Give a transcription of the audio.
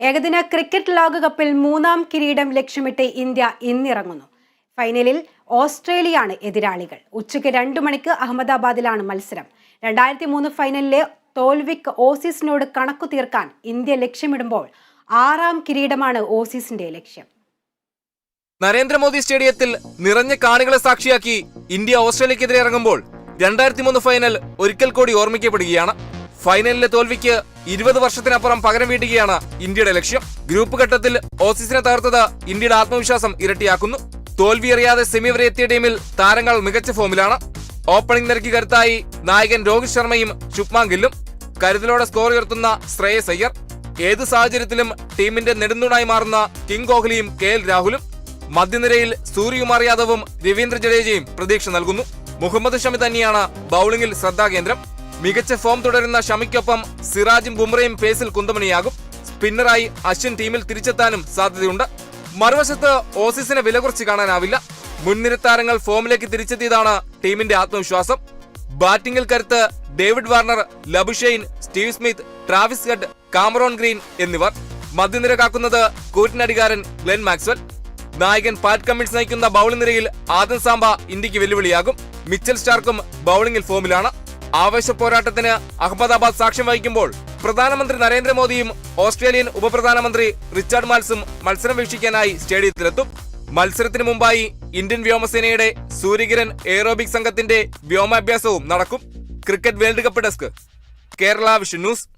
ഏകദിന ക്രിക്കറ്റ് ലോകകപ്പിൽ മൂന്നാം കിരീടം ലക്ഷ്യമിട്ട് ഇന്ത്യ ഇന്നിറങ്ങുന്നു. ഫൈനലിൽ ഓസ്ട്രേലിയയാണ് എതിരാളികൾ. ഉച്ചയ്ക്ക് രണ്ടു മണിക്ക് അഹമ്മദാബാദിലാണ് മത്സരം. രണ്ടായിരത്തി മൂന്ന് ഫൈനലിലെ തോൽവിക്ക് ഓസീസിനോട് കണക്കു തീർക്കാൻ ഇന്ത്യ ലക്ഷ്യമിടുമ്പോൾ ആറാം കിരീടമാണ് ഓസീസിന്റെ ലക്ഷ്യം. നരേന്ദ്രമോദി സ്റ്റേഡിയത്തിൽ നിറഞ്ഞ കാണികളെ സാക്ഷിയാക്കി ഇന്ത്യ ഓസ്ട്രേലിയക്കെതിരെ ഇറങ്ങുമ്പോൾ രണ്ടായിരത്തി മൂന്ന് ഫൈനൽ ഒരിക്കൽ കൂടി ഓർമ്മിക്കപ്പെടുകയാണ്. ഫൈനലിലെ തോൽവിക്ക് ഇരുപത് വർഷത്തിനപ്പുറം പകരം വീട്ടുകയാണ് ഇന്ത്യയുടെ ലക്ഷ്യം. ഗ്രൂപ്പ് ഘട്ടത്തിൽ ഓസീസിനെ തകർത്തത് ഇന്ത്യയുടെ ആത്മവിശ്വാസം ഇരട്ടിയാക്കുന്നു. തോൽവി അറിയാതെ സെമി വരെ എത്തിയ ടീമിൽ താരങ്ങൾ മികച്ച ഫോമിലാണ് ഓപ്പണിംഗ് നിരക്കി കരുത്തായി നായകൻ രോഹിത് ശർമ്മയും ശുഭ്മാൻ ഗില്ലും. കരുതലോടെ സ്കോർ ഉയർത്തുന്ന ശ്രേയസ് അയ്യർ. ഏത് സാഹചര്യത്തിലും ടീമിന്റെ നെടുന്തൂണായി മാറുന്ന കിങ് കോഹ്ലിയും കെ എൽ രാഹുലും. മധ്യനിരയിൽ സൂര്യകുമാർ യാദവും രവീന്ദ്ര ജഡേജയും പ്രതീക്ഷ നൽകുന്നു. മുഹമ്മദ് ഷമി തന്നെയാണ് ബൌളിംഗിൽ ശ്രദ്ധാകേന്ദ്രം. മികച്ച ഫോം തുടരുന്ന ഷമിക്കൊപ്പം സിറാജും ബുംറയും പേസിൽ കുന്തമണിയാകും. സ്പിന്നറായി അശ്വിൻ ടീമിൽ തിരിച്ചെത്താനും സാധ്യതയുണ്ട്. മറുവശത്ത് ഓസീസിനെ വില കുറച്ച് കാണാനാവില്ല. മുൻനിര താരങ്ങൾ ഫോമിലേക്ക് തിരിച്ചെത്തിയതാണ് ടീമിന്റെ ആത്മവിശ്വാസം. ബാറ്റിംഗിൽ കരുത്ത് David Warner Labuschagne Steve Smith Travis Head Cameron Green എന്നിവർ. മധ്യനിര കാക്കുന്നത് കൂറ്റിനടികാരൻ ഗ്ലെൻ മാക്സ്വൽ. നായകൻ പാറ്റ് കമ്മിൻസ് നയിക്കുന്ന ബൌളിംഗ് നിരയിൽ ആദം സാംബ ഇന്ത്യയ്ക്ക് വെല്ലുവിളിയാകും. മിച്ചൽ സ്റ്റാർക്കും ബൌളിംഗിൽ ഫോമിലാണ്. ആവേശ പോരാട്ടത്തിന് അഹമ്മദാബാദ് സാക്ഷ്യം വഹിക്കുമ്പോൾ പ്രധാനമന്ത്രി നരേന്ദ്രമോദിയും ഓസ്ട്രേലിയൻ ഉപപ്രധാനമന്ത്രി റിച്ചാർഡ് മാൽസും മത്സരം വീക്ഷിക്കാനായി സ്റ്റേഡിയത്തിലെത്തും. മത്സരത്തിന് മുമ്പായി ഇന്ത്യൻ വ്യോമസേനയുടെ സൂര്യകിരൺ എയറോബിക് സംഘത്തിന്റെ വ്യോമാഭ്യാസവും നടക്കും. Cricket world cup desk. Kerala Vision News.